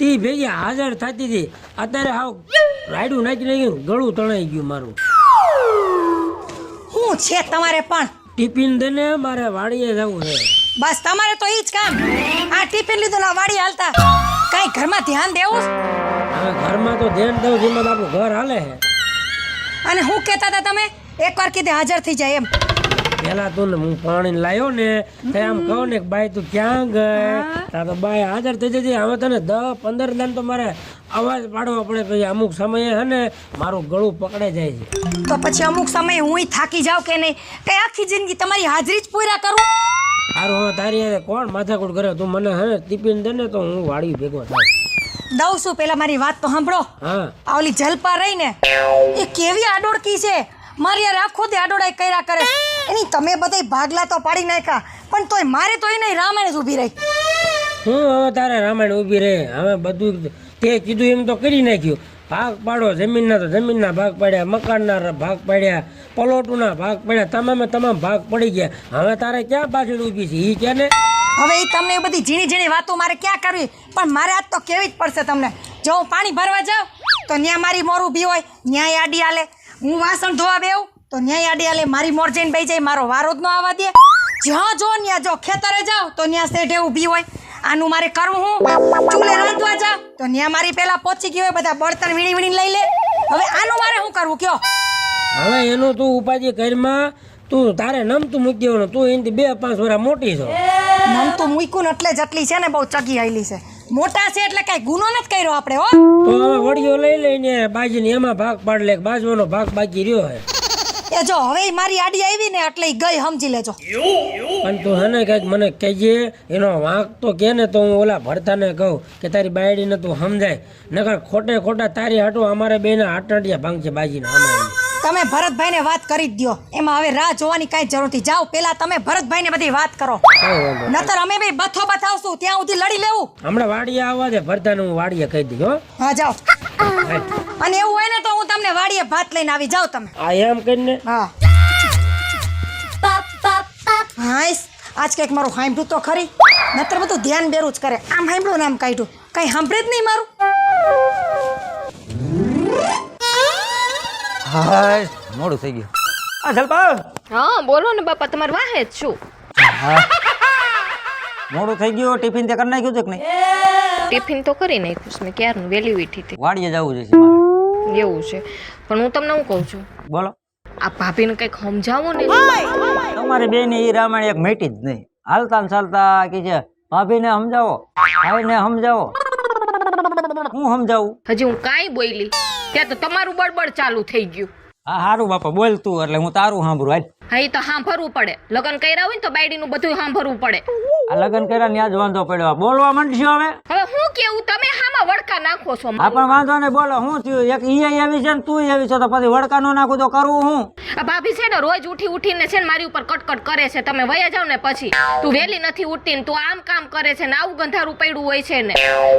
તી ભેગી હાજર થતી હતી. અત્યારે હાવ રાયડું નાખી નાખ્યું ગળું તણાઈ ગયું મારું. શું છે તમારે પણ? ટિફિન દઈને મારે વાડીએ જવું છે. બસ તમારે તો ઈ જ કામ. આ ટિફિન લીધું ના વાડી હાલતા. કઈ ઘરમાં ધ્યાન દેવું? હવે ઘરમાં તો ધ્યાન દઉં જેમાં આપણું ઘર હાલે છે. અને હું કહેતા હતા તમે એકવાર કીધે હાજર થઈ જાય એમ. પેલા તું ને હું પાણી લાવ્યો ને તે આમ કહું ને બાઈ તું ક્યાં ગઈ? તા તો બાઈ હાજર થઈ જતી હવે તને દસ પંદર દાન તો મારે અવાજ પાડવો પડે. પછી અમુક સમયે હે ને મારું ગળું પકડાઈ જાય છે. તો પછી અમુક સમયે હું થાકી જાઉં કે નહીં? કઈ આખી જિંદગી તમારી હાજરી જ પૂરા કરું? સારું હવે તારી કોણ માથાકૂટ કરે? તું મને હે ટિફિન દે ને તો હું વાડી ભેગો થાય દઉં છું. પેલા મારી વાત તો સાંભળો. હા. આ ઓલી જલપા રહી ને એ કેવી આડોડકી છે? મારી યાર આખો દે આડોડાઈ કર્યા કરે. એની તમે બધાય ભાગલા તો પાડી નાખ્યા પણ તોય મારે તો એને રામાયણ જ ઊભી રહી. હું હવે તારે રામાયણ ઊભી રહે? હવે બધું તે કીધું એમ તો કરી નાખ્યું. ભાગ પાડો જમીનના તો જમીનના ભાગ પાડ્યા મકાનના ભાગ પાડ્યા પલોટુના ભાગ પાડ્યા તમામે તમામ ભાગ પડી ગયા. હવે તારે ક્યાં પાછળ ઊભી છે? એ કે ને? હવે એ તમને એ બધી ઝીણી ઝીણી વાતો મારે ક્યાં કરવી? પણ મારે આજ તો કેવી જ પડશે તમને. જો હું પાણી ભરવા જાઉં તો ન્યા મારી મોરું ઊભી હોય ન્યાય આડી હાલે હું વાસણ ધોવા બેવું તો ન્યાય આડે આલે મારી મોર જઈને બેસી જાય મારો વારો જ ન આવવા દે. જ્યાં જો ન્યા જો ખેતરે જાઓ તો ન્યા શેઢે ઊભી હોય. આનું મારે કરવું હું? ચૂલે રાંધવા જા. તો ન્યા મારી પેલા પહોંચી ગયો બધા બળતણ વીણી વીણી લઈ લે. હવે આનું મારે શું કરવું કયો? હવે એનું તું ઉપાજી ઘરમાં તું તારે નમતું મૂકી દેવાનું. તું એની બે પાંચ વર્ષ મોટી છો. નમતું મૂક્યું ને એટલે જટલી છે ને બહુ ચગી આવેલી છે. મોટા છે એટલે કઈ ગુનો નથી કર્યો આપણે હો? તો હવે વડીયો લઈ લઈને બાજીને એમાં ભાગ પાડ લે બાજવાનો ભાગ બાકી રહ્યો હે. એ જો, હવે મારી આડી આવી ને એટલે ગઈ, સમજી લેજો. પણ તું હે ને કંઈક મને કહીએ એનો વાંક તો કે ને તો હું ઓલા ભરતાને કહું કે તારી બાયડીને તું સમજાય. નકર ખોટે ખોટા તારી હાટું અમારે બેને આટડિયા ભાંગ છે બાજીને અમારે તમે ભરતભાઈને વાત કરી જ દ્યો. એમાં હવે રાહ જોવાની કાંઈ જરૂર નથી. જાઓ પેલા તમે ભરતભાઈને બધી વાત કરો. નતર અમે બી બથો બતાવશું ત્યાં સુધી લડી લેવું. હમણાં વાડીએ આવવા દે ભરતાને હું વાડીએ કહી દઈશ હો. હા જાઓ. અને એવું હોય ને તો હું તમને વાડીએ ભાત લઈને આવી જાઓ તમે. આ એમ કરીને? હા. હાઈસ. આજ કંઈક મારું સાંભળ્યું તો ખરી. નતર બધું ધ્યાન બેરું જ કરે. આમ સાંભળ્યું ને આમ કાઢ્યું કઈ સાંભળે જ નહીં મારું. હાય મોડું થઈ ગયું. આ જલપા હા બોલો ને બાપા તમારે વાહે જ છું. મોડું થઈ ગયું ટિફિન તે કરી નાખ્યું છે કે નહીં? ટિફિન તો કરી નાખ્યું છે મેં ક્યારનું વેલી ઉઠી હતી. વાડીએ જવું છે મારે. એવું છે. પણ હું તમને હું કહું છું? બોલો. આ ભાભીને કંઈક સમજાવો ને. તમારે બેન એ રામાયણ એક મેટી જ નહીં. હાલતા ને ચાલતા કે છે ભાભીને સમજાવો ભાઈને સમજાવો. હું સમજાવું? હજી હું કાંઈ બોલી. ત્યાં તો તમારું બળબડ ચાલુ થઈ ગયું. હા સારું બાપા, બોલ તું, એટલે હું તારું સાંભળું. હાલ. હા એ તો સાંભળવું પડે. લગ્ન કર્યા હોય ને તો બાયડીનું બધું સાંભળવું પડે. આ લગ્ન કર્યા ત્યાં જ વાંધો પડ્યો. બોલવા માંડશો હવે? હવે હું કેવું? તમે હામાં વડકા નાખો છો આ પણ વાંધો નહીં બોલો હું થયું? એક ઈ એવી છે ને તું એવી છે તો પછી વડકા નો નાખું તો કરવું હું? આ ભાભી છે ને રોજ ઉઠી ઉઠીને છે ને મારી ઉપર કટકટ કરે છે. તમે વયા જાવ ને પછી. તું વહેલી નથી ઉઠતી ને તું આમ કામ કરે છે ને આવું ગંધારું પડ્યું હોય છે ને.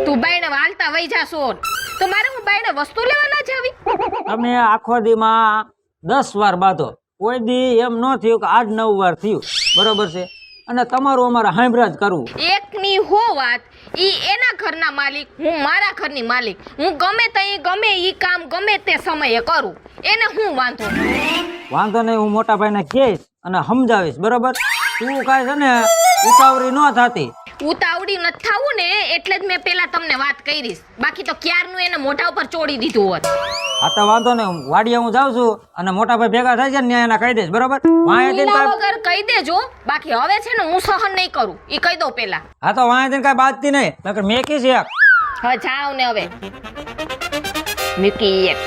તું બાઈને વાલતા વઈ જાશો તો મારે હું બાઈને વસ્તુ લેવા ના જાવી? તમે આખો દીમાં દસ વાર બાંધો. કોઈ દી એમ ન થયું કે આજ નવ વાર થયું. બરોબર છે? અને તમારું અમારે હાંભળા જ કરવું એકની હો વાત. ઈ એના ઘરના માલિક હું મારા ઘરની માલિક. હું ગમે તઈ ગમે ઈ કામ ગમે તે સમયે કરું. એને હું વાંધો વાંધો નહીં હું મોટા ભાઈને કહીશ અને સમજાવીશ બરોબર? તું કાંઈ છે ને ઉતાવળી ન થતી. ઉતાવળી નથી થાવું ને એટલે જ મેં પેલા તમને વાત કરીશ. બાકી તો ક્યારનું એને મોઢા ઉપર ચોડી દીધું હોત? આ તો વાંધો ને વાડીએ હું જાઉં છું અને મોટા ભાઈ ભેગા થાય છે ને એના કહી દઈશ બરોબર? વાંહેથી લીલા વગર કહી દેજો. બાકી હવે છે ને હું સહન નહીં કરું. એ કહી દઉં પેલા. હા તો વાંહેથી કઈ બાજતી નહીં નકર મેં કીશ એક હવે જાઓ ને હવે. મૂકી એક.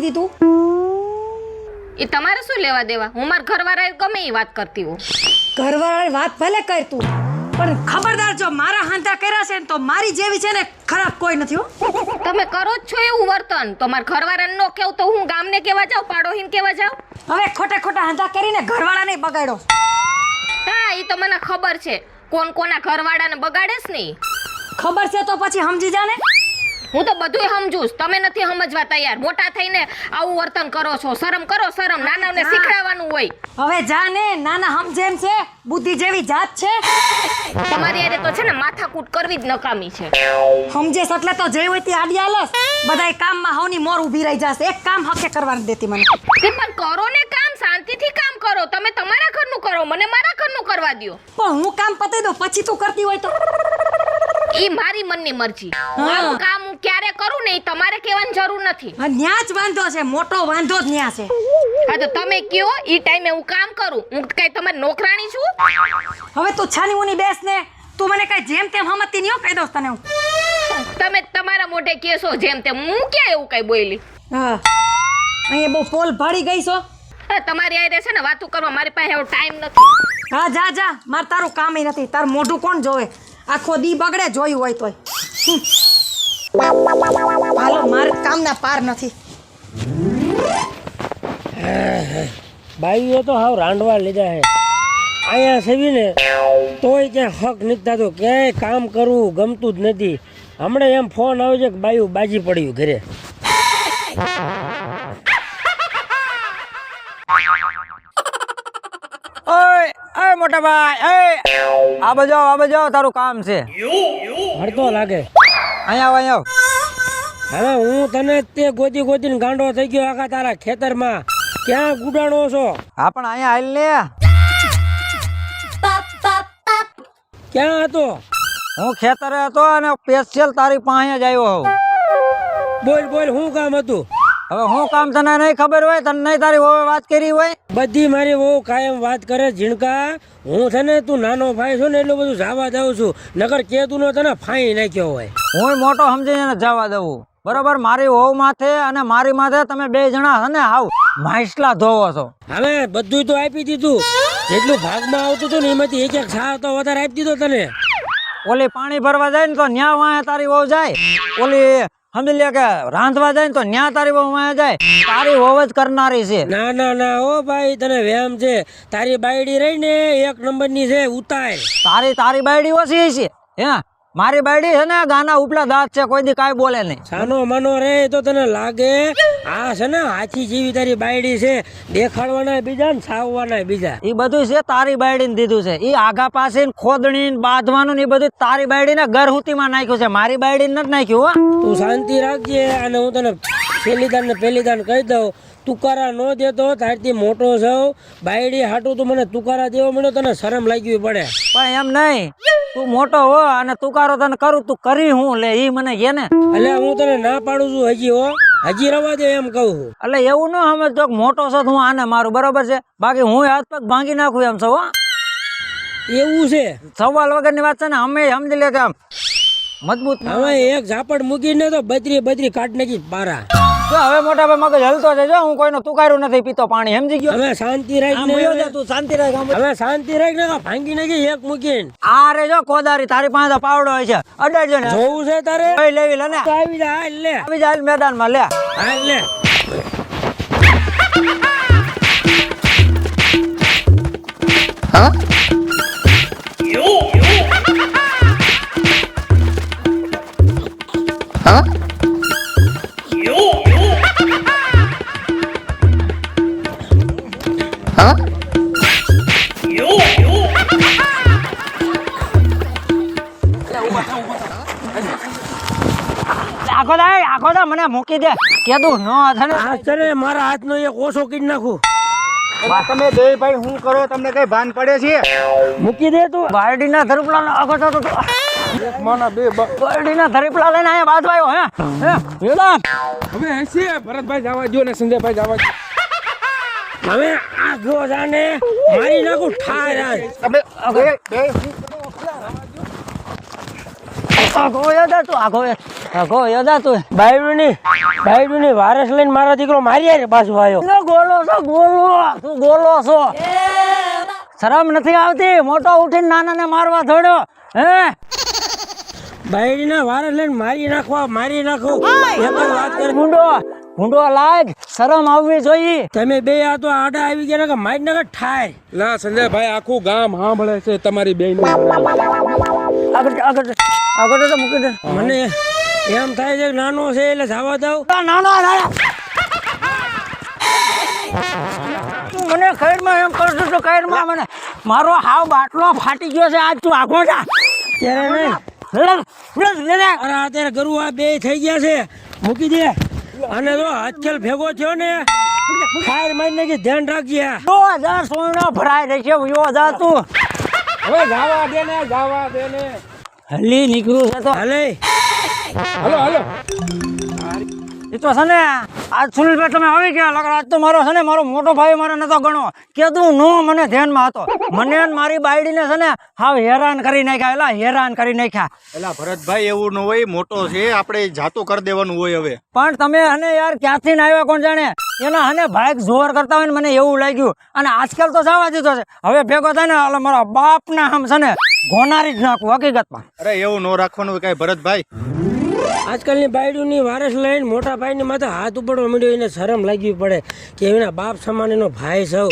હતી તું એ તમારે શું લેવા દેવા? હું મારા ઘરવાળા ગમે એ વાત કરતી હોઉં. ઘરવાળાની વાત ભલે કર તું પણ ખબરદાર જો મારા હાંતા કર્યા છે ને તો મારી જેવી છે ને ખરાબ કોઈ નથી હો. તમે કરો જ છો એવું વર્તન. તો મારા ઘરવાળાને નો કેવું તો હું ગામને કેવા જાઉં પાડોહીને કેવા જાઉં? હવે ખોટા ખોટા હાંતા કરીને ઘરવાળાને બગાડો. હા એ તો મને ખબર છે. કોણ કોના ઘરવાળાને બગાડેશ નહીં ખબર છે તો પછી સમજી જા ને હું તો બધુંય સમજુ તમે નથી સમજવા તૈયાર. મોટા થઈને આવું વર્તન કરો છો. શરમ કરો શરમ. નાનાને શીખડાવવાનું હોય. હવે જા ને. નાના સમજે એમ છે. બુદ્ધિ જેવી જાત છે? તમારી હારે તો છે ને માથાકૂટ કરવી જ નકામી છે. સમજેશ એટલે તો જે હોય તે આડી આલસ બધાય કામમાં હવની મોર ઊભી રહી જશે. એક કામ હકે કરવાનું દેતી મને. તે પણ કરો ને કામ શાંતિથી કામ કરો. તમે તમારા ઘરનું કરો મને મારા ઘરનું કરવા દ્યો. પણ હું કામ પતાવી દઉં પછી તું કરતી હોય તો. ઈ મારી મનની મરજી. મારું કામ હું ક્યારે કરું ને તમારે કહેવાની જરૂર નથી. ન્યાજ વાંધો છે. મોટો વાંધો જ ન્યા છે. હા તો તમે કયો? ઈ ટાઈમે હું કામ કરું. હું કઈ તમારી નોકરાણી છું? હવે તું છાની ઉની બેસ ને. તું મને કઈ જેમ તેમ હમતી નહીં કહી દઉં તને હું. તમે તમારા મોઢે કેસો જેમ તેમ. હું ક્યાં એવું કઈ બોલી? હા. અહીંયા બહુ પોલ ભાડી ગઈ છો. તમારી આઈ છે ને વાતું કરવા મારી પાસે એવો ટાઈમ નથી. હા જા જા. માર તારું કામ નથી. તાર મોઢું કોણ જોવે? આખો દી બગડે જોયું હોય તોય. હાલો મારે કામના પાર નથી. બાઈઓ તો હાવ રાંડવા લીધા છે અહીંયા સેવીને તોય ક્યાં હક નીકળતા તો ક્યાંય કામ કરવું ગમતું જ નથી. હમણાં એમ ફોન આવે છે કે બાયું બાજી પડ્યું ઘરે. ઓય મોટા ભાઈ આ બાજુ આ બાજુ તારું કામ છે. હડતો લાગે. અહીંયા આવ અહીંયા હવે હું તને તે ગોતી ગોતીને ગાંડો થઈ ગયો આખા તારા ખેતરમાં. ક્યાં ગુડાણો છો? હા પણ અહીંયા હાલ ને ક્યાં હતો? હું ખેતરે હતો અને સ્પેશિયલ તારી પાસે જ આવ્યો હોઉં. બોલ બોલ શું કામ હતું? હવે હું કામ તને નહીં ખબર હોય તને નહીં તારી વહુ વાત કરી હોય? બધી મારી બહુ કાયમ વાત કરે ઝીણકા. હું છે ને તું નાનો ભાઈ છું ને એટલું બધું જાવા દઉં છું. નગર કે તું નો તને ફાઈ નાખ્યો હોય. હું મોટો સમજીને જવા દઉં. બરોબર? મારી વહુ માથે અને મારી માથે તમે બે જણા અને આવ માઇસલા ધોવો છો. હવે બધું તો આપી દીધું. જેટલું ભાગમાં આવતું હતું ને એમાંથી એક એક છા તો વધારે આપી દીધો તને. ઓલી પાણી ભરવા જાય ને તો ન્યા વાંહે તારી વહુ જાય. ઓલી સમજી લે કે રાંધવા જાય ને તો ન્યા તારી વહુ વાંહે જાય. તારી વહુ જ કરનારી છે. ના ના ના ઓ ભાઈ તને વ્યામ છે. તારી બાયડી રહી ને એક નંબરની છે ઉતાય. તારી તારી બાયડી ઓછી છે. હે? મારી બાયડી છે ને ગાના ઉપલા દાંત છે કોઈ દી કાંઈ બોલે નહીં. છાનો માનો રે તો તને લાગે. આ છે ને હાથી જેવી તારી બાયડી છે. દેખાડવાના બીજા ને સાવવાના બીજા. એ બધું છે તારી બાયડીને દીધું છે. એ આઘા પાસે ખોદણી બાંધવાનું ને એ બધું તારી બાયડીને ગરહુતીમાં નાખ્યું છે. મારી બાયડીને નથી નાખ્યું હો. તું શાંતિ રાખજે અને હું તને પેલી દાન ને પહેલી દાન કહી દઉં. તુકારા ન દેતો તારથી મોટો છો બાયડી હાટું તું મને તુકારા દેવો મળ્યો તને શરમ લાગવી પડે. પણ એમ નહીં તું મોટો હો અને તુકારો તને કરું તું કરી હું લે ઈ મને કે ને. એટલે હું તને ના પાડું છું હજી હો. હજી રવા દે એમ કહું છું. એટલે એવું ન સમજતો તો મોટો છો તો હું આને મારું બરોબર છે? બાકી હું હાથ પગ ભાંગી નાખું એમ છો હો. એવું છે? સવાલ વગરની વાત છે ને અમે સમજી લે કે આમ મજબૂત. હવે એક ઝાપડ મૂકીને તો બદરી બદરી કાઢ નાખી પારા. જો હવે મોટા ભાઈ મગજ હલતો છે જો હું કોઈનો તુકાર્યું નથી પીતો પાણી સમજી ગયો. હવે શાંતિ રાખ તું શાંતિ રાખ હવે શાંતિ રાખ ને ભાંગી નાખી એક મૂકીને. આ રે જો કોદારી તારી પાસે પાવડો હોય છે. અડાડજો ને. જોવું છે તારે? લઈ લેવી લે ને. આવી જા લે. આવી જાય મેદાનમાં લે. હાલ લે. આખો દા આખો દા મને મૂકી દે. કેદું નો થને આશ્ચર્ય છે ને મારા હાથનો એક ઓછો કરી નાખું. તમે બે ભાઈ શું કરો તમને કઈ ભાન પડે છે? મૂકી દે તું. બારડીના ધરપલા આખો તો તો માના બે બારડીના ધરપલા લઈને અહીંયા બાજુ આવ્યો હે? હે? વેલા હવે હસી ભરતભાઈ જવા જો ને સંજયભાઈ જવા હવે આ જો જાને મારી નાખું ઠાર. તમે બે બે આખો યદા તું આખો આખો યદા તું. બાયડુની બાયડુની વારસ લઈને મારો દીકરો મારી હારે પાછો આવ્યો ગોલો છો ગોલો. તું ગોલો છો. શરમ નથી આવતી? મોટો ઉઠીને નાનાને મારવા થોડ્યો હે? બાયડીના વારસ લઈને મારી નાખવા મારી નાખો. વાત કરે. ગુંડો ગુંડો લાગ શરમ આવવી જોઈએ. તમે બે આ તો આડા આવી ગયા ને કે મારી નગર ઠાર લા સંજયભાઈ આખું ગામ સાંભળે છે તમારી બેન. આગળ આગળ. આગળ તો મૂકી દે. મને એમ થાય છે નાનો છે એટલે જવા દઉં. નાનો તું મને ખૈરમાં એમ કરશો તો ખૈરમાં મને. મારો હાવ બાટલો ફાટી ગયો છે આજ તું આખો જા. ત્યારે નહીં. અરે અત્યારે ગરુ આ બે થઈ ગયા છે. મૂકી દે. અને જો આજકાલ ભેગો થયો ને ફાયર મારીને કે ધ્યાન રાખજે. યો જા સોનો ભરાઈ રહેશે યો જા તું. હવે જવા દે ને જવા દે ને. હલી નીકળ્યું છે તો. હાલે. Hello hello. એ તો છે ને આજ સુનિલભાઈ તમે આવી ગયા. લગર આજ તો મારો છે ને મારો મોટો ભાઈ મારે નતો ગણો કે તું નો મને ધ્યાનમાં હતો. મને મારી બાયડીને છે ને હાવ હેરાન કરી નાખ્યા એલા હેરાન કરી નાખ્યા. એલા ભરતભાઈ એવું ન હોય મોટો છે આપણે જાતો કરી દેવાનું હોય હવે. પણ તમે અને યાર ક્યાંથી ને આવ્યા કોણ જાણે? એના હને ભાઈક જોર કરતા હોય ને મને એવું લાગ્યું. અને આજકાલ તો જવા દીધો છે. હવે ભેગો થાય ને એટલે મારા બાપના આમ છે ને ગોનારી જ નાખું હકીકતમાં. અરે એવું ન રાખવાનું કઈ ભરતભાઈ. આજકાલની બાયડુની વારસ લઈને મોટા ભાઈની માથે હાથ ઉપડવા મળ્યો એને શરમ લાગવી પડે કે એના બાપ સમાન એનો ભાઈ સૌ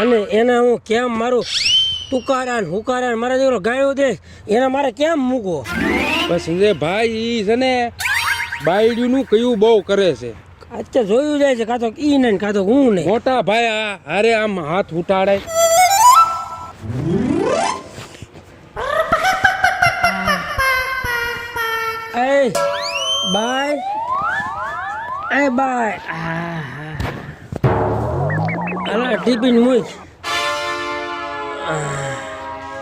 અને એને હું કેમ મારું તુકારા ને હુકારા ને મારા દીકરો ગાયો દે એને મારે કેમ મૂકો બસ એ ભાઈ ઈ છે ને બાયડુનું કયું બહુ કરે છે. અત્યારે જોયું જાય છે કાં તો ઈ ને કાં તો હું નહીં. મોટા ભાઈ આ અરે આમ હાથ ઉટાડે એ બાય. એ બાય. અલા ટિફિન મૂક.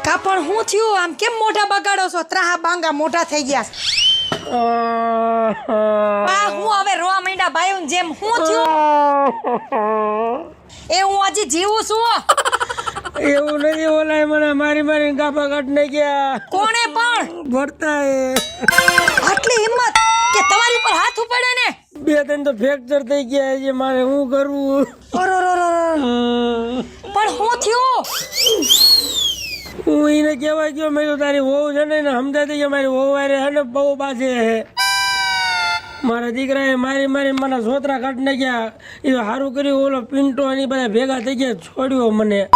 કાપણ હું થયું? આમ કેમ મોઢા બગાડો છો? ત્રાહા બાંગા મોટા થઈ ગયા આ હું હવે રોવા માંડ્યા ભાઈ જેમ હું થયું. એ હું હજી જીવું છું. એવું નથી ઓલાય મને મારી મારી ગાપા કાઢ ગયા. કોણે પણ? ભરતા એ આટલી હિંમત કે તમારી ઉપર હાથ ઉપાડે ને? બે ત્રણ તો ફ્રેક્ચર થઈ ગયા છે મારે શું કરવું. પણ હું થયું? હું એને કહેવા ગયો, મેં તો તારી વહુ છે ને, એને સમજાતી કે મારી વહુ વારે છે ને, બહુ પાસે છે. મારા દીકરાએ મારી મારી મને સોતરા કાઢી નાખ્યા. એ સારું કર્યું, ઓલો પિન્ટો અને બધા ભેગા થઈ ગયા, છોડ્યો મને.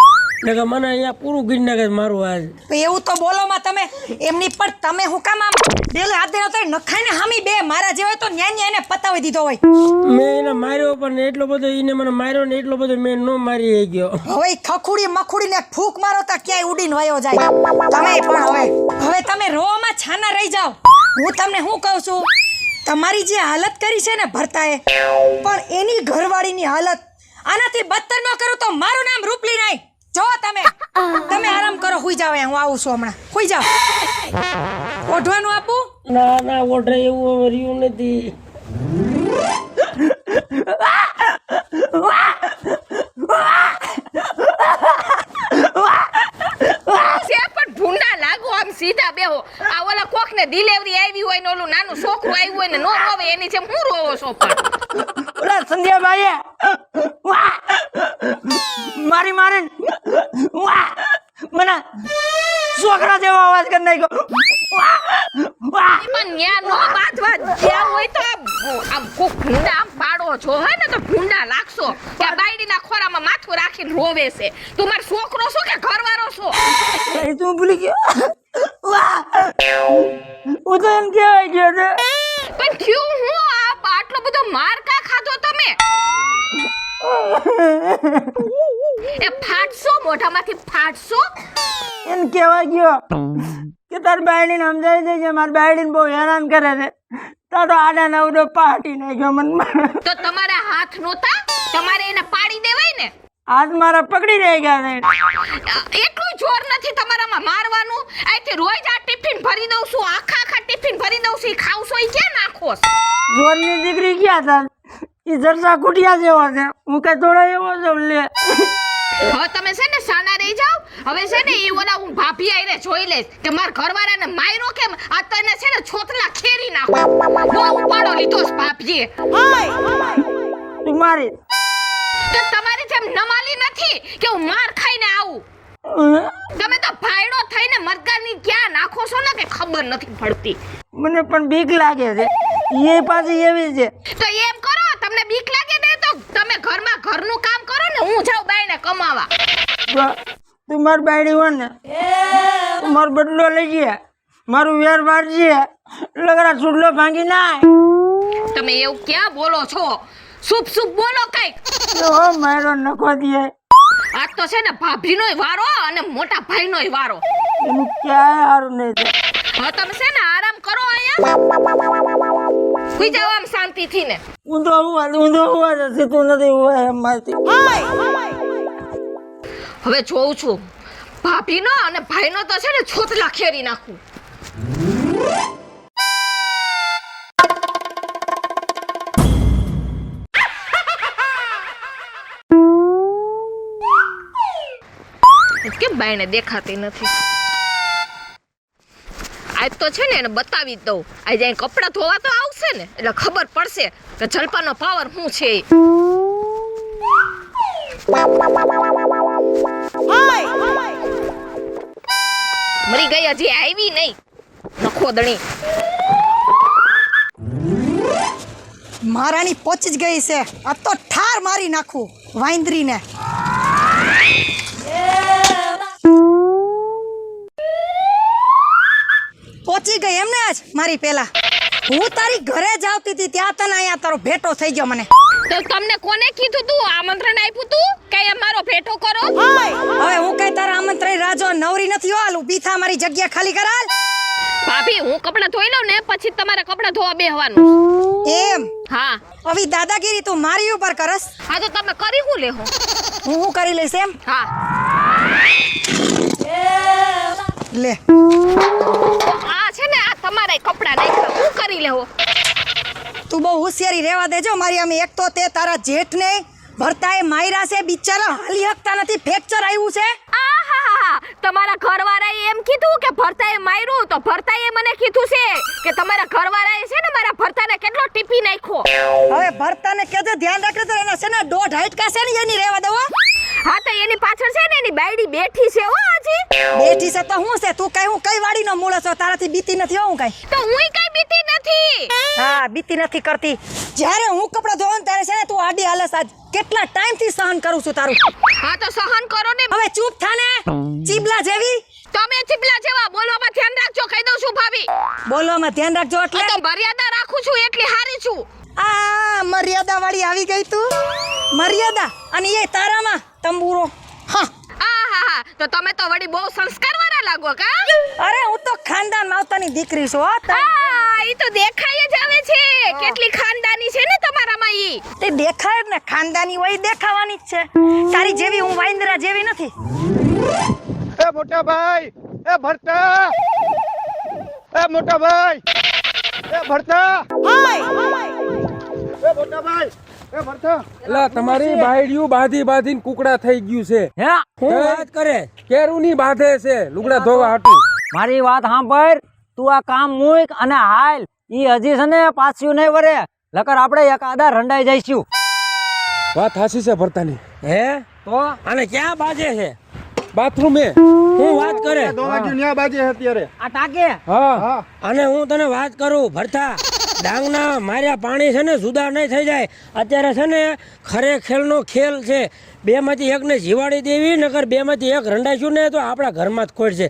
કે મને અહીંયા પૂરું ગીરનગર મારું આજ એવું તો બોલો માં તમે. એમની પર તમે હું કામ આમ દિલ હાથ દેનો તો નખાઈને હામી બે. મારા જેવા હોય તો ન્યા ન્યા એને પતાવી દીધો હોય. મેં એને માર્યો પણ એટલો બધો એને મને માર્યો ને એટલો બધો મેં નો મારી ગયો. હવે ખખુડી મખુડી ને ફૂક મારો તો ક્યાંય ઉડીને વયો જાય. તમે પણ હવે હવે તમે રોવામાં છાના રહી જાઓ. હું તમને શું કહું છું? તમારી જે હાલત કરી છે ને ભરતાએ પણ એની ઘરવાળીની હાલત આનાથી બદતર ન કરું તો મારું નામ રૂપલી નહીં જો તમે તમે આરામ કરો હુઈ જાવ હું આવું છું હમણાં. હુઈ જાવ ઓઢવાનું આપું? ના ના ઓઢે એવું રહ્યું નથી. છે પણ ભૂંડા લાગો આમ સીધા બેહો આ ઓલા કોક ને ડિલિવરી આવી હોય ને ઓલું નાનું છોકરું આવ્યું હોય ને નો રોવે એની જેમ હું રોવો છો પણ ઓલા સંધ્યાભાઈએ વાહ! મારી મારે વાહ! મને છોકરા જેવો અવાજ કરી નાખ્યો વાહ! વાહ! ન્યા નો બાંધવા જ્યાં હોય તો આમ આમ કોક ભૂંડા આમ પાડો છો હે ને તો ભૂંડા લાગશો કે બાયડીના ખોરામાં માથું રાખીને રોવે છે તું બાયડીને સમજાવી દેજે મારી બાયડીને બહુ હેરાન કરે છે. તો તો આડા નવડો પાટી નાખ્યો મનમાં. તો તમારા હાથ નહોતા? તમારે એને પાડી દેવાય ને? હાથ મારા પકડી રહી ગયા છે. એટલું જોર નથી તમારામાં મારવાનું? અહીંથી રોજ આ ટિફિન ભરી દઉં છું આખા આખા ટિફિન ભરી દઉં છું ઈ ખાવશો એ ક્યાં નાખો છો? જોરની દીકરી ક્યાં હતા એ જરસા કુટિયા જેવો છે. હું કઈ થોડો એવો છું લે. હવે તમે છે ને સાના રહી જાઓ. હવે છે ને એ ઓલા હું ભાભી આઈને જોઈ લઈશ કે માર ઘરવાળાને માયરો કેમ? આ તને છે ને છોતલા ખેરી નાખો. બહુ ઉપાડો લીધો છે ભાભીએ. મારી. તો તમારી જેમ નમાલી નથી કે હું માર ખાઈને આવું? તમે તો ભાયડો થઈને મરગાની ક્યાં નાખો છો ને કે ખબર નથી પડતી. મને પણ બીક લાગે છે. એ પાછી એવી છે. તો એમ કરો તમને બીક લાગે ને તો તમે ઘરમાં ઘરનું કામ કરો ને હું જાઉં બાઈને કમાવા. તો માર બાયડી હોય ને તું મારો બદલો લઈ ગયા મારું વેર મારજે લગડા આ ચૂડલો ભાંગી નાય. તમે એવું ક્યાં બોલો છો? શુભ શુભ બોલો કંઈક. ઓ મારો નખો દે આજ તો છે ને ભાભીનોય વારો અને મોટા ભાઈનોય વારો. એનું ક્યાંય સારું નહીં થાય. હા તમે છે ને આરામ કરો અહીંયા. સુઈ જાવ આમ શાંતિથી ને. ઊંધો હુવા ઊંધો હુવા દે, સીધું નથી હુવા એમ મારતી હવે જોઉં છું. ભાભીનો અને ભાઈનો તો છે ને છોતલા ખેરી નાખું. કેમ બાયને દેખાતી નથી? આજ તો છે ને એને બતાવી દઉં. આજે અહીં કપડાં ધોવા તો આવશે ને, એટલે ખબર પડશે કે જલપાનો પાવર શું છે મરી ગઈ હજી આવી નહીં. નખોદણી મારાની પહોંચી જ ગઈ છે. આ તો ઠાર મારી નાખું વાંદરીને. પહોંચી ગઈ એમને જ મારી પેલા. હું તારી ઘરે જ આવતી હતી ત્યાં તને અહીંયા તારો ભેટો થઈ ગયો મને. તો તમને કોને કીધું તું? આમંત્રણ આપ્યું તું? કે અમારો ભેટો કરો? હવે હું આમંત્રણ રાજો નવરી નથી હાલ ઊભી થા મારી જગ્યા ખાલી કરાલ. ભાભી હું કપડાં ધોઈ લઉં ને પછી તમારે કપડાં ધોવા બેહવાનું. એમ? હા. હવે દાદાગીરી તું મારી ઉપર કરસ. હા તો તમે કરી હું લેહો? હું હું કરી લઈશ એમ? હા. લે. આ છે ને આ તમારે કપડાં નાખ્યા. હું કરી લેવો તું બહુ હોશિયારી રહેવા દેજો. મારી અમે એક તો તે તારા જેઠને ભરતાએ માયરા છે બિચારા હાલી હકતા નથી ફ્રેક્ચર આવ્યું છે. તમારા ઘરવાળાએ એમ કીધું કે ભરતાએ માર્યું તો ભરતાએ મને કીધું છે કે તમારા ઘરવાળાએ છે ને મારા ભરતાને કેટલો ટીપી નાખ્યો? હવે ભરતાને કહેજે ધ્યાન રાખજો તો એના છે ને દોઢ હાઈટ કાશે ને એની રહેવા દેવો હા. તો એની પાછળ છે ને એની બાયડી બેઠી છે હો હાજી. બેઠી છે તો હું છે? તું કઈ હું કઈ વાડીનો મૂળ છો? તારાથી બીતી નથી હો હું કઈ. તો હું કઈ બીતી નથી. હા બીતી નથી કરતી. જ્યારે હું કપડાં ધોવાનું ત્યારે છે ને તું આડી હાલસ આજ કેટલા ટાઈમથી સહન કરું છું તારું? હા તો સહન કરો ને. હવે ચૂપ થા ને. ચીબલા જેવી. તમે ચીબલા જેવા બોલવામાં ધ્યાન રાખજો કહી દઉં છું ભાભી. બોલવામાં ધ્યાન રાખજો એટલે. તો મર્યાદા રાખું છું એટલી હારી છું. આ મર્યાદા વાળી આવી ગઈ તું. મર્યાદા. અને એ તારામાં તંબુરો. હા આહાહા તો તમે તો વળી બહુ સંસ્કારવાળા લાગો કા? અરે હું તો ખાનદાન માવતાની દીકરી છું હો આ ઈ તો દેખાય જ આવે છે. કેટલી ખાનદાની છે ને તમારામાં ઈ? તે દેખાય ને ખાનદાની હોય દેખાવાની જ છે. તારી જેવી હું વાઇન્દ્રા જેવી નથી. એ મોટા ભાઈ એ ભરતા. એ મોટા ભાઈ એ ભરતા. એ મોટા ભાઈ એટલે તમારી બાયડિયું બાધી બાંધીને કુકડા થઈ ગયું છે. હે? હું? વાત કરે? કેરું ની બાધે છે લુગડા ધોવા હાટું. મારી વાત સાંભળ. તું આ કામ મૂક અને હાલ. ઈ હજી છે ને પાછું નહીં વરે. લકર આપણે એક આદા રંડાઈ જઈશું. વાત હાસી છે ભરતાની. હે? તો? અને ક્યાં બાજે છે? બાથરૂમે. હું વાત કરે? ધોવા ગયું ન્યા બાજે છે અત્યારે આ ટાકે? હા. હા. અને હું તને વાત કરું ભરતા ડાંગના માર્યા પાણી છે ને જુદા નહીં થઈ જાય. અત્યારે છે ને ખરે ખેલનો ખેલ છે. બે માંથી એક ને જીવાડી દેવી, નકર બે માંથી એક રંડાઈશું ને તો આપણા ઘરમાં જ ખોટ છે.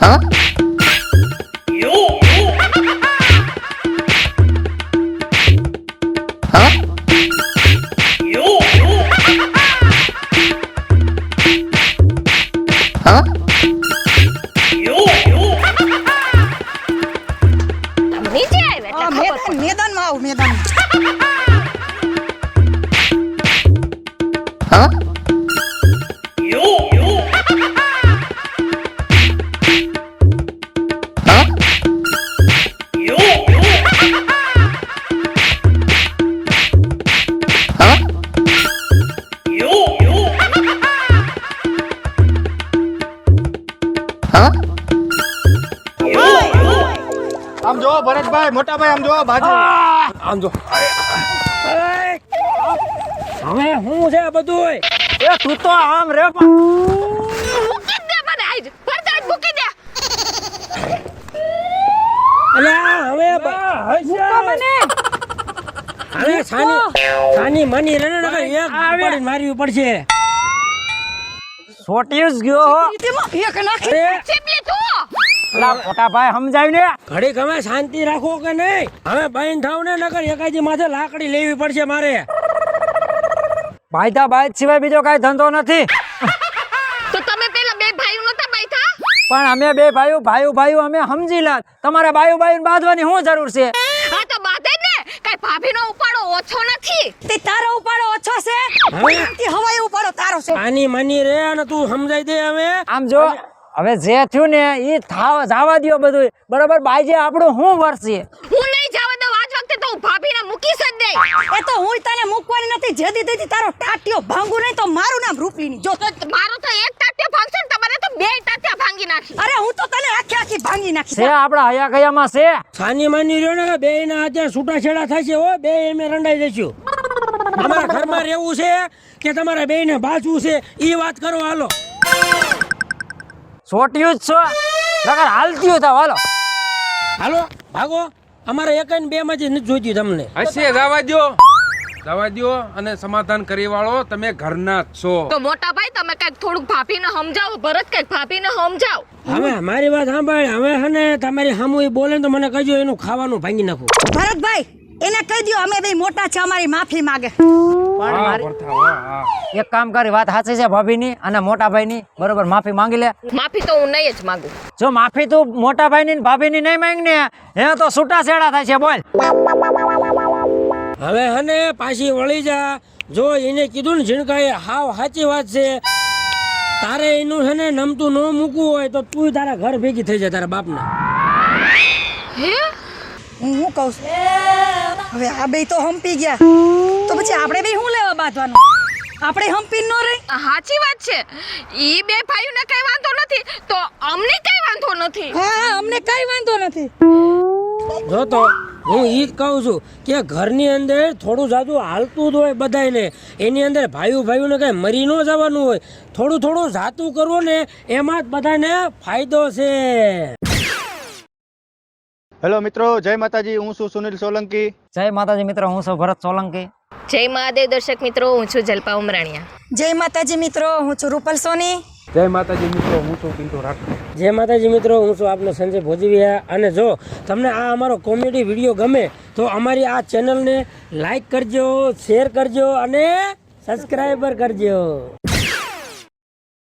હાલ. આમ જો એય! હવે હું છે બધું એ તું તો આમ રે. મારવી પડશે. ગયો એક નાખી પેલા મોટા ભાઈ ને? ઘડીક અમે શાંતિ રાખો કે નહીં? હવે બહેન થાવ ને નકર એકાજી માથે લાકડી લેવી પડશે મારે. ભાઈતા ભાઈ સિવાય બીજો કાંઈ ધંધો નથી. તો તમે પેલા બે ભાઈઓ નતા બાઈથા પણ અમે બે ભાઈઓ ભાઈઓ ભાઈઓ અમે સમજી લા. તમારે બાયુ બાયુ બાંધવાની શું જરૂર છે? હા તો બાંધે ને. કઈ ભાભીનો ઉપાડો ઓછો નથી. તે તારો ઉપાડો ઓછો છે? હવે હવાઈ ઉપાડો તારો છે. આની મની રે અને તું સમજાઈ દે હવે. આમ જો હવે જે થયું ને એ થાવ જવા દો બધું બરોબર બાઈજે આપણું હું વર્ષે હું નહીં જવા દઉં આજ વખતે તો હું ભાભીને મૂકીશ જ નહીં. એ તો હું તને મૂકવાની નથી જેદી તેથી તારો ટાટિયો ભાંગુ નહીં તો મારું નામ રૂપલીની. જો. મારો તો એક ટાટિયો ભાંગશે ને તમારે તો બે ટાટિયા ભાંગી નાખી. અરે હું તો તને આખી આખી ભાંગી છે નાખી આપણા હયા કયામાં છે? સાની માની રહ્યો ને બે ના અત્યારે છૂટાછેડા થશે હો બે એમે રંડાઈ જશું અમારા ઘરમાં રહેવું છે કે તમારા બે ને બાજવું છે એ વાત કરો હાલો. સોટ્યું જ છો. નકર હાલતી હતા હાલો. હાલો ભાગો. અમારે એક ને માં જ નથી જોઈતી તમને. હશે જવા દ્યો. જવા દ્યો અને સમાધાન કરી વાળો તમે ઘરના જ છો. તો મોટા ભાઈ તમે કંઈક થોડુંક ભાભીને સમજાવો ભરત કંઈક ભાભીને સમજાવ. હવે મારી વાત સાંભળ. હવે હે ને તમારી સામુ બોલે ને તો મને કહેજો એનું ખાવાનું ભાંગી નાખું. ભરતભાઈ એને કહી દો અમે ભાઈ મોટા છે અમારી માફી માગે. પણ મારી એક કામ કરી વાત સાચી છે ભાભીની અને મોટા ભાઈની બરોબર માફી માંગી લે. માફી તો હું નહીં જ માંગુ. જો માફી તું મોટા ભાઈની ને ભાભીની નહીં માંગ ને હે તો છૂટા છેડા થાય છે બોલ. હવે હને પાછી વળી જા. જો એને કીધું ને ઝીણકાએ હાવ સાચી વાત છે. તારે એનું છે ને નમતું ન મૂકવું હોય તો તું તારા ઘર ભેગી થઈ જાય તારા બાપના. હે હું શું કહું છું? હવે આ બે તો હંપી ગયા. તો પછી આપણે બે શું લેવા બાંધવાનું? આપણે હંપી ન રહી? સાચી વાત છે. ઈ બે ભાઈઓને કઈ વાંધો નથી તો અમને કઈ વાંધો નથી. હા અમને કઈ વાંધો નથી. જો તો હું ઈ જ કહું છું કે ઘરની અંદર થોડું જાદુ હાલતું જ હોય બધાયને. એની અંદર ભાઈઓ ભાઈઓને કઈ મરી ન જવાનું હોય. થોડું થોડું જાતું કરવું ને એમાં જ બધાને ફાયદો છે. હેલો મિત્રો જય માતાજી હું છું સુનિલ સોલંકી. જય માતાજી મિત્રો હું છું ભરત સોલંકી. જય મહાદેવ દર્શક મિત્રો હું છું જલપા ઉમરાણીયા. જય માતાજી મિત્રો હું છું રૂપલ સોની. જય માતાજી મિત્રો હું છું પિન્ટુ રાઠોડ. જય માતાજી મિત્રો હું છું આપનો સંજય ભોજવિયા. અને જો તમને આ અમારો કોમેડી વીડિયો ગમે તો અમારી આ ચેનલને લાઈક કરજો શેર કરજો અને સબસ્ક્રાઈબર કરજો.